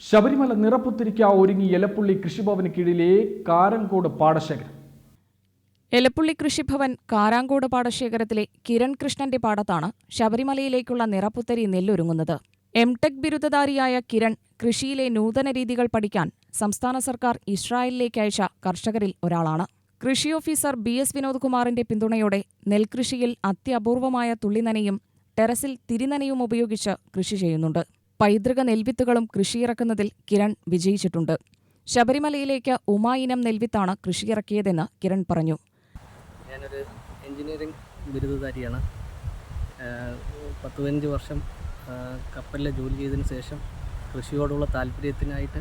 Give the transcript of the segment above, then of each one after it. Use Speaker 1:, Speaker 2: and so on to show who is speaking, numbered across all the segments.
Speaker 1: ശബരിമല നിറപ്പുത്തിരിക്ക ഒരുങ്ങി എലപ്പുള്ളി കൃഷിഭവന് കീഴിലെ കാരങ്കോട് പാടശേഖരം.
Speaker 2: എലപ്പുള്ളി കൃഷിഭവൻ കാരാങ്കോട് പാടശേഖരത്തിലെ കിരൺ കൃഷ്ണന്റെ പാടത്താണ് ശബരിമലയിലേക്കുള്ള നിറപ്പുത്തരി നെല്ലൊരുങ്ങുന്നത്. എംടെക് ബിരുദധാരിയായ കിരൺ കൃഷിയിലെ നൂതന രീതികൾ പഠിക്കാൻ സംസ്ഥാന സർക്കാർ ഇസ്രായേലിലേക്ക് അയച്ച കർഷകരിൽ ഒരാളാണ്. കൃഷി ഓഫീസർ ബി എസ് വിനോദ്കുമാറിന്റെ പിന്തുണയോടെ നെൽകൃഷിയിൽ അത്യപൂർവമായ തുള്ളിനനയും ടെറസിൽ തിരിനനയും ഉപയോഗിച്ച് കൃഷി ചെയ്യുന്നുണ്ട്. പൈതൃക നെൽവിത്തുകളും കൃഷിയിറക്കുന്നതിൽ കിരൺ വിജയിച്ചിട്ടുണ്ട്. ശബരിമലയിലേക്ക് ഉമാ ഇനം നെൽവിത്താണ് കൃഷിയിറക്കിയതെന്ന് കിരൺ പറഞ്ഞു.
Speaker 3: ഞാനൊരു എഞ്ചിനീയറിംഗ് ബിരുദധാരിയാണ്. പത്ത് പതിനഞ്ച് വർഷം കപ്പലിലെ ജോലി ചെയ്തതിന് ശേഷം കൃഷിയോടുള്ള താല്പര്യത്തിനായിട്ട്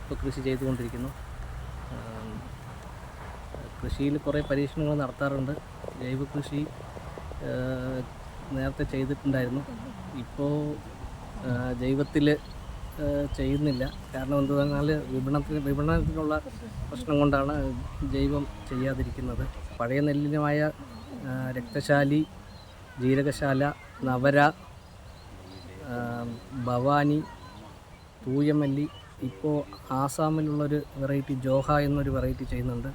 Speaker 3: ഇപ്പോൾ കൃഷി ചെയ്തുകൊണ്ടിരിക്കുന്നു. കൃഷിയിൽ കുറേ പരീക്ഷണങ്ങൾ നടത്താറുണ്ട്. ജൈവ കൃഷി നേരത്തെ ചെയ്തിട്ടുണ്ടായിരുന്നു. ഇപ്പോൾ ജൈവത്തിൽ ചെയ്യുന്നില്ല. കാരണം എന്ത് പറഞ്ഞാൽ വിപണത്തിന് വിപണനത്തിനുള്ള പ്രശ്നം കൊണ്ടാണ് ജൈവം ചെയ്യാതിരിക്കുന്നത്. പഴയ നെല്ലിനുമായ രക്തശാലി ജീരകശാല നവര ഭവാനി തൂയമല്ലി ഇപ്പോൾ ആസാമിലുള്ളൊരു വെറൈറ്റി ജോഹ എന്നൊരു വെറൈറ്റി ചെയ്യുന്നുണ്ട്.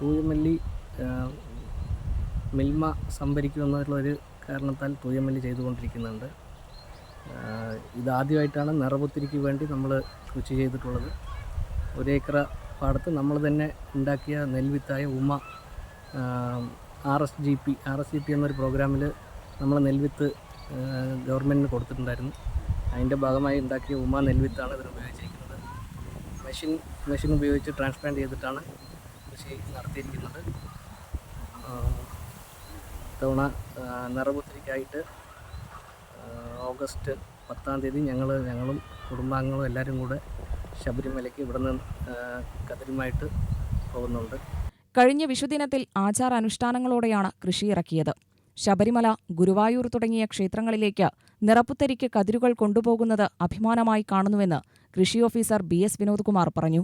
Speaker 3: തൂയമല്ലി മിൽമ സംഭരിക്കുമെന്നുള്ളൊരു കാരണത്താൽ തൂയമല്ലി ചെയ്തുകൊണ്ടിരിക്കുന്നുണ്ട്. ഇതാദ്യമായിട്ടാണ് നിറപുത്തിരിക്ക് വേണ്ടി നമ്മൾ കൃഷി ചെയ്തിട്ടുള്ളത്. ഒരേക്കറ പാടത്ത് നമ്മൾ തന്നെ ഉണ്ടാക്കിയ നെൽവിത്തായ Uma R S G P R S G P എന്നൊരു പ്രോഗ്രാമിൽ നമ്മൾ നെൽവിത്ത് ഗവൺമെന്റിന് കൊടുത്തിട്ടുണ്ടായിരുന്നു. അതിന്റെ ഭാഗമായി ഉണ്ടാക്കിയ ഉമ നെൽവിത്താണ് ഇതിന് ഉപയോഗിച്ചിരിക്കുന്നത്. മെഷീൻ മെഷീൻ ഉപയോഗിച്ച് ട്രാൻസ്പ്ലാന്റ് ചെയ്തിട്ടാണ് കൃഷി നടത്തിയിരിക്കുന്നത്. തവണ നിറപുത്തിരിക്കായിട്ട് ഓഗസ്റ്റ് പത്താം തീയതി ഞങ്ങൾ ഞങ്ങളും കുടുംബാംഗങ്ങളും എല്ലാവരും കൂടെ ശബരിമലയ്ക്ക് ഇവിടുന്ന് നിന്ന് കതിരുമായിട്ട് പോകുന്നുണ്ട്.
Speaker 2: കഴിഞ്ഞ വിഷുദിനത്തിൽ ആചാരാനുഷ്ഠാനങ്ങളോടെയാണ് കൃഷി ഇറക്കിയത്. ശബരിമല ഗുരുവായൂർ തുടങ്ങിയ ക്ഷേത്രങ്ങളിലേക്ക് നിറപ്പുത്തരിക്ക് കതിരുകൾ കൊണ്ടുപോകുന്നത് അഭിമാനമായി കാണുന്നുവെന്ന് കൃഷി ഓഫീസർ ബി എസ് വിനോദ്കുമാർ പറഞ്ഞു.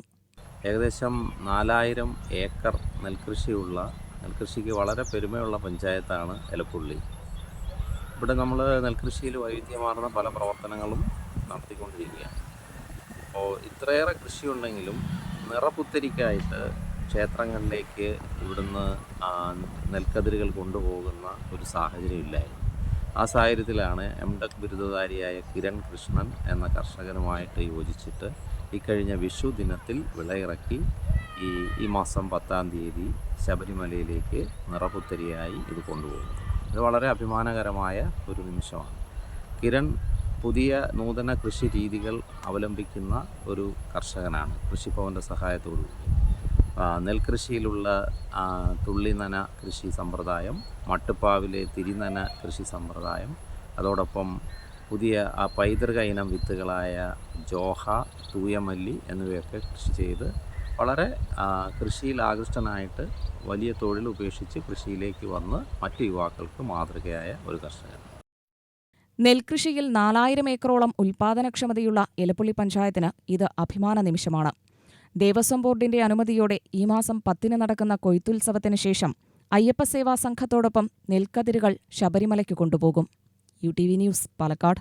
Speaker 4: ഏകദേശം നാലായിരം ഏക്കർ നെൽകൃഷിയുള്ള നെൽകൃഷിക്ക് വളരെ പെരുമയുള്ള പഞ്ചായത്താണ് എലപ്പുള്ളി. ഇവിടെ നമ്മൾ നെൽകൃഷിയിൽ വൈവിധ്യമാർന്ന പല പ്രവർത്തനങ്ങളും നടത്തിക്കൊണ്ടിരിക്കുകയാണ്. അപ്പോൾ ഇത്രയേറെ കൃഷിയുണ്ടെങ്കിലും നിറപുത്തരിക്കായിട്ട് ക്ഷേത്രങ്ങളിലേക്ക് ഇവിടുന്ന് നെൽക്കതിരുകൾ കൊണ്ടുപോകുന്ന ഒരു സാഹചര്യം ഇല്ലായിരുന്നു. ആ സാഹചര്യത്തിലാണ് എം ടെക് ബിരുദധാരിയായ കിരൺ കൃഷ്ണൻ എന്ന കർഷകനുമായിട്ട് യോജിച്ചിട്ട് ഇക്കഴിഞ്ഞ വിഷു ദിനത്തിൽ വിളയിറക്കി ഈ ഈ മാസം പത്താം തീയതി ശബരിമലയിലേക്ക് നിറപുത്തരിയായി ഇത് കൊണ്ടുപോകുന്നു ഇത് വളരെ അഭിമാനകരമായ ഒരു നിമിഷമാണ്. കിരൺ പുതിയ നൂതന കൃഷി രീതികൾ അവലംബിക്കുന്ന ഒരു കർഷകനാണ്. കൃഷിഭവന്റെ സഹായത്തോടു കൂടി. നെൽകൃഷിയിലുള്ള തുള്ളിനന കൃഷി സമ്പ്രദായം മട്ടുപ്പാവിലെ തിരിനന കൃഷി സമ്പ്രദായം അതോടൊപ്പം പുതിയ ആ പൈതൃക ഇനം വിത്തുകളായ ജോഹ തൂയമല്ലി എന്നിവയൊക്കെ കൃഷി ചെയ്ത് വളരെ കൃഷിയിൽ ആകൃഷ്ടനായിട്ട് വലിയ തൊഴിൽ ഉപേക്ഷിച്ച് കൃഷിയിലേക്ക് വന്ന് മറ്റു യുവാക്കൾക്ക് മാതൃകയായ ഒരു കർഷകൻ.
Speaker 2: നെൽകൃഷിയിൽ നാലായിരം ഏക്കറോളം ഉൽപാദനക്ഷമതയുള്ള എലപ്പുള്ളി പഞ്ചായത്തിന് ഇത് അഭിമാന നിമിഷമാണ്. ദേവസ്വം ബോർഡിന്റെ അനുമതിയോടെ ഈ മാസം പത്തിന് നടക്കുന്ന കൊയ്ത്തുത്സവത്തിന് ശേഷം അയ്യപ്പ സേവാ സംഘത്തോടൊപ്പം നെൽക്കതിരുകൾ ശബരിമലയ്ക്ക് കൊണ്ടുപോകും. U T V news Palakkad.